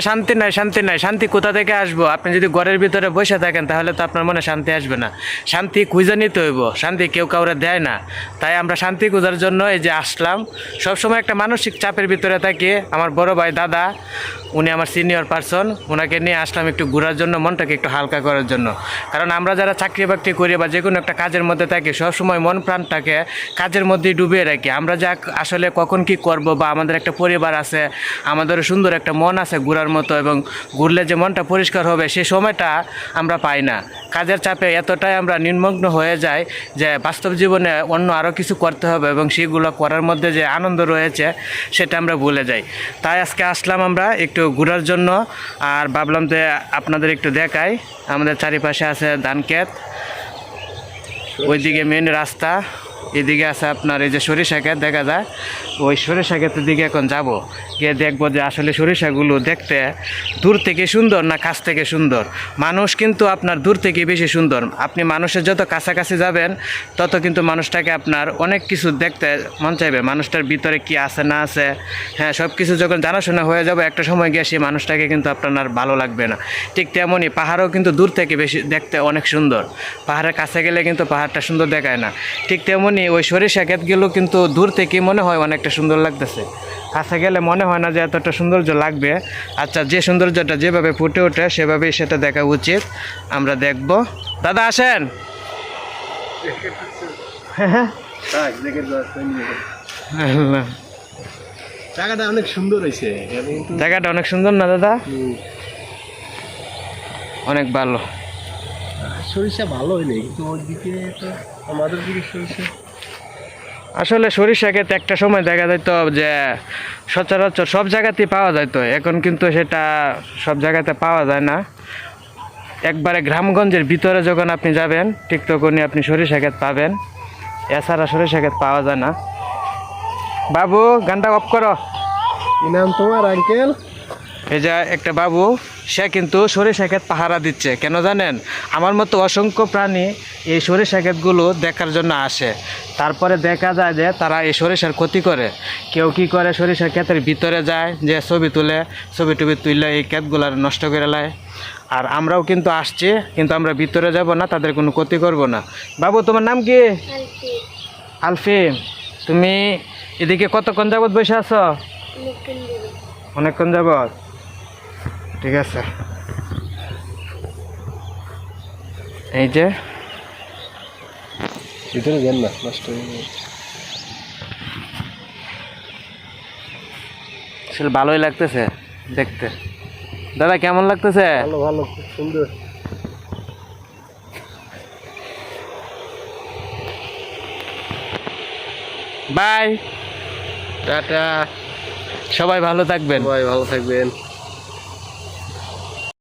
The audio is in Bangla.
শান্তি নাই শান্তি নাই। শান্তি কোথা থেকে আসব? আপনি যদি ঘরের ভিতরে বসে থাকেন, তাহলে তো আপনার মনে শান্তি আসবে না। শান্তি খুঁজে নিতে হইব। শান্তি কেউ কাউরে দেয় না। তাই আমরা শান্তি খোঁজার জন্য এই যে আসলাম। সবসময় একটা মানসিক চাপের ভিতরে থাকি। আমার বড় ভাই দাদা, উনি আমার সিনিয়র পার্সন ওনাকে নিয়ে আসলাম একটু ঘোরার জন্য, মনটাকে একটু হালকা করার জন্য। কারণ আমরা যারা চাকরি বাকরি করি বা যে কোনো একটা কাজের মধ্যে থাকি, সবসময় মন প্রাণটাকে কাজের মধ্যেই ডুবিয়ে রাখি। আমরা যা আসলে কখন কি করব বা আমাদের একটা পরিবার আছে, আমাদের সুন্দর একটা মন আছে ঘোরার মতো এবং ঘুরলে যে মনটা পরিষ্কার হবে সে সময়টা আমরা পাই না। কাজের চাপে এতটাই আমরা নির্মগ্ন হয়ে যাই যে বাস্তব জীবনে অন্য আরও কিছু করতে হবে এবং সেগুলো করার মধ্যে যে আনন্দ রয়েছে সেটা আমরা ভুলে যাই। তাই আজকে আসলাম আমরা একটু ঘোরার জন্য আর ভাবলাম যে আপনাদের একটু দেখাই। আমাদের চারিপাশে আছে ধান ক্ষেত ওইদিকে মেন রাস্তা। এদিকে আছে আপনার এই যে সরিষা ক্ষেত, দেখা যায়। ওই সরিষা ক্ষেতের দিকে এখন যাব। গিয়ে দেখব যে আসলে সরিষাগুলো দেখতে দূর থেকে সুন্দর না কাছ থেকে সুন্দর? মানুষ কিন্তু আপনার দূর থেকে বেশি সুন্দর। আপনি মানুষের যত কাছাকাছি যাবেন, তত কিন্তু মানুষটাকে আপনার অনেক কিছু দেখতে মন চাইবে। মানুষটার ভিতরে কি আছে, না আছে হ্যাঁ সব কিছু যখন জানাশোনা হয়ে যাবে, একটা সময় গিয়ে সেই মানুষটাকে কিন্তু আপনার আর ভালো লাগবে না। ঠিক তেমনই পাহাড়ও কিন্তু দূর থেকে বেশি দেখতে অনেক সুন্দর। পাহাড়ের কাছে গেলে কিন্তু পাহাড়টা সুন্দর দেখায় না। ঠিক তেমনই ওই সরিষা ক্ষেতগুলো কিন্তু দূর থেকে মনে হয় অনেকটা সুন্দর লাগতেছে। কাছে গেলে মনে হয় না যে এতটা সৌন্দর্য লাগবে। আচ্ছা যে সৌন্দর্যটা যেভাবে ফুটে ওঠে সেভাবেই সেটা দেখা উচিত। আমরা দেখব। দাদা আসেন। জায়গাটা অনেক সুন্দর হয়েছে। জায়গাটা অনেক সুন্দর না দাদা? অনেক ভালো। সরিষা ভালো হয়নি কিন্তু ওইদিকে তো আমাদের দিকে সরিষা। আসলে সরিষা ক্ষেত একটা সময় দেখা যেত যে সচরাচর সব জায়গাতেই পাওয়া যেত এখন কিন্তু সেটা সব জায়গাতে পাওয়া যায় না। একবারে গ্রামগঞ্জের ভিতরে যখন আপনি যাবেন ঠিক তখনই আপনি সরিষা ক্ষেত পাবেন। এছাড়া সরিষা ক্ষেত পাওয়া যায় না। বাবু গানটা অফ করো। কি নাম তোমার আঙ্কেল? এই যে একটা বাবু সে কিন্তু সরিষা ক্ষেত পাহারা দিচ্ছে কেন জানেন? আমার মতো অসংখ্য প্রাণী এই সরিষা ক্ষেতগুলো দেখার জন্য আসে। তারপরে দেখা যায় যে তারা এই সরিষার ক্ষতি করে। কেউ কি করে সরিষার ক্ষেতের ভিতরে যায় যে ছবি তুলে ছবি টবি তুললে এই ক্ষেতগুলো নষ্ট করে লায়। আর আমরাও কিন্তু আসছি কিন্তু আমরা ভিতরে যাব না তাদের কোনো ক্ষতি করব না। বাবু তোমার নাম কি? আলফি তুমি এদিকে কতক্ষণ যাবত বসে আছো? অনেকক্ষণ যাবত ঠিক আছে। এই যে। ভিতরে যান না নষ্ট হয়ে আসলে ভালোই লাগতেছে দেখতে। দাদা কেমন লাগতেছে? ভালো ভালো খুব সুন্দর। বাই। টাটা। সবাই ভালো থাকবেন। সবাই ভালো থাকবেন।